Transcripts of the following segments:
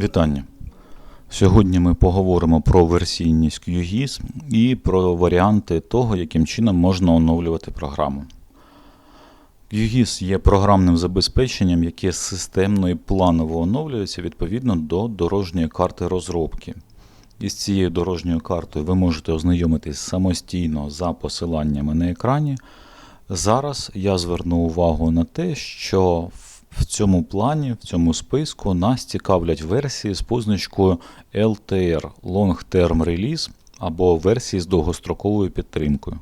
Вітання. Сьогодні ми поговоримо про версійність QGIS і про варіанти того, яким чином можна оновлювати програму. QGIS є програмним забезпеченням, яке системно і планово оновлюється відповідно до дорожньої карти розробки. Із цією дорожньою картою ви можете ознайомитись самостійно за посиланнями на екрані. Зараз я зверну увагу на те, що в цьому плані, в цьому списку нас цікавлять версії з позначкою LTR Long Term Release або версії з довгостроковою підтримкою.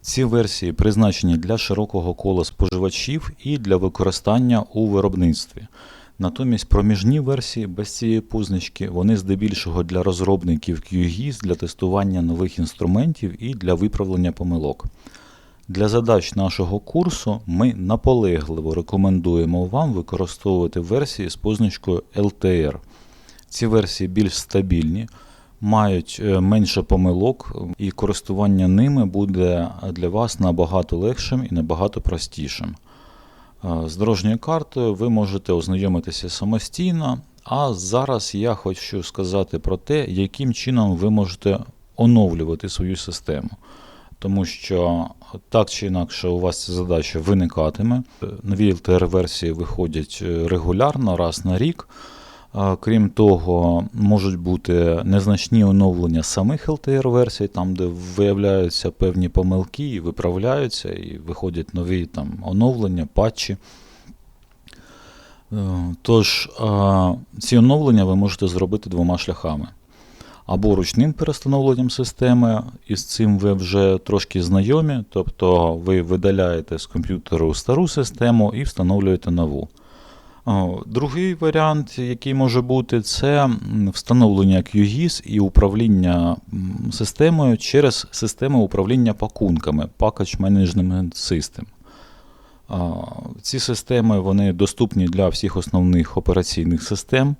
Ці версії призначені для широкого кола споживачів і для використання у виробництві. Натомість проміжні версії без цієї позначки вони здебільшого для розробників QGIS для тестування нових інструментів і для виправлення помилок. Для задач нашого курсу ми наполегливо рекомендуємо вам використовувати версії з позначкою LTR. Ці версії більш стабільні, мають е, менше помилок, і користування ними буде для вас набагато легшим і набагато простішим. Е, З дорожньою картою ви можете ознайомитися самостійно, а зараз я хочу сказати про те, яким чином ви можете оновлювати свою систему. Тому що так чи інакше у вас ця задача виникатиме. Нові LTR-версії виходять е, регулярно, раз на рік. Крім того, можуть бути незначні оновлення самих LTR-версій, там, де виявляються певні помилки і виправляються, і виходять нові там, оновлення, патчі. Е, Тож, ці оновлення ви можете зробити двома шляхами. Або ручним перестановленням системи, і з цим ви вже трошки знайомі, тобто ви видаляєте з комп'ютеру стару систему і встановлюєте нову. Другий варіант, який може бути, це встановлення QGIS і управління системою через систему управління пакунками Package Management System. Ці системи вони доступні для всіх основних операційних систем.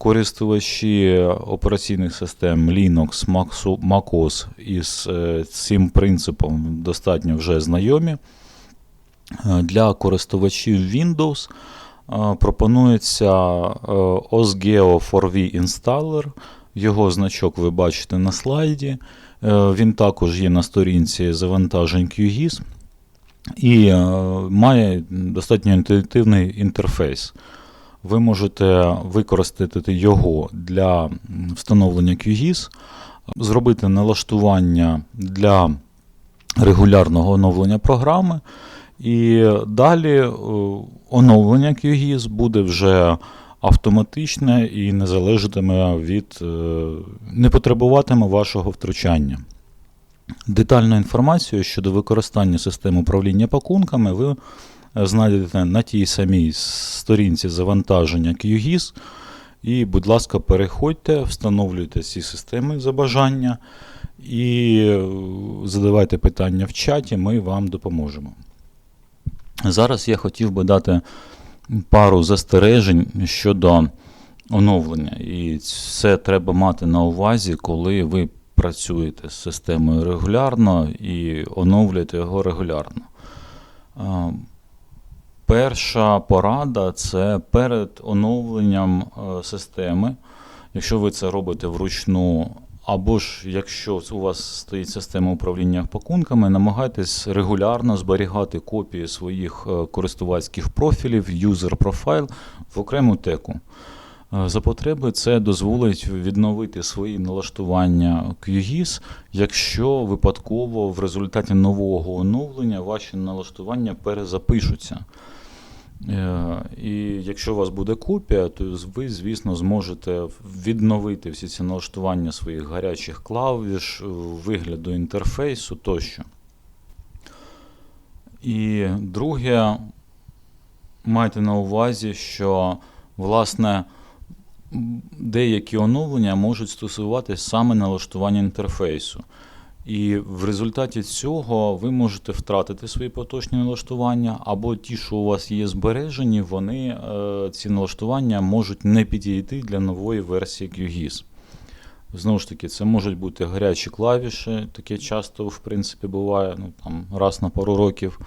Користувачі операційних систем Linux, MacOS із е, цим принципом достатньо вже знайомі. Е, Для користувачів Windows е, пропонується OSGeo 4V Installer. Його значок ви бачите на слайді. Він також є на сторінці завантажень QGIS і має достатньо інтуїтивний інтерфейс. Ви можете використати його для встановлення QGIS, зробити налаштування для регулярного оновлення програми, і далі е, оновлення QGIS буде вже автоматичне і не залежатиме від, е, не потребуватиме вашого втручання. Детальну інформацію щодо використання систем управління пакунками ви знайдете на тій самій сторінці завантаження QGIS. І, будь ласка, переходьте, встановлюйте ці системи за бажання і е, задавайте питання в чаті, ми вам допоможемо. Зараз я хотів би дати пару застережень щодо оновлення. І це треба мати на увазі, коли ви працюєте з системою регулярно і оновлюєте його регулярно. Перша порада це перед оновленням е, системи. Якщо ви це робите вручну, або ж якщо у вас стоїть система управління пакунками, намагайтесь регулярно зберігати копії своїх е, користувацьких профілів, юзер профайл в окрему теку. Е, За потреби це дозволить відновити свої налаштування QGIS, якщо випадково в результаті нового оновлення ваші налаштування перезапишуться. Е, І якщо у вас буде копія, то ви, звісно, зможете відновити всі ці налаштування своїх гарячих клавіш, вигляду інтерфейсу тощо. І друге, майте на увазі, що власне деякі оновлення можуть стосуватись саме налаштування інтерфейсу. І в результаті цього ви можете втратити свої поточні налаштування, або ті, що у вас є збережені, вони е, ці налаштування можуть не підійти для нової версії QGIS. Знову ж таки, це можуть бути гарячі клавіші, таке часто, в принципі, буває ну, там, раз на пару років.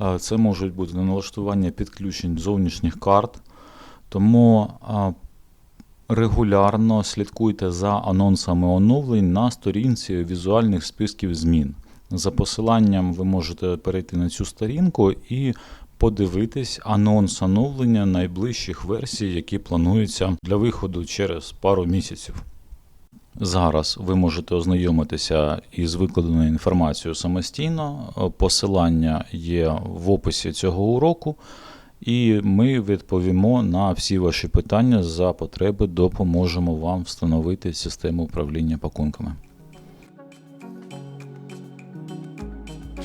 Е, Це можуть бути налаштування підключень зовнішніх карт. Тому а, Регулярно слідкуйте за анонсами оновлень на сторінці візуальних списків змін. За посиланням ви можете перейти на цю сторінку і подивитись анонс оновлення найближчих версій, які плануються для виходу через пару місяців. Зараз ви можете ознайомитися із викладеною інформацією самостійно. Посилання є в описі цього уроку, і ми відповімо на всі ваші питання за потреби, допоможемо вам встановити систему управління пакунками.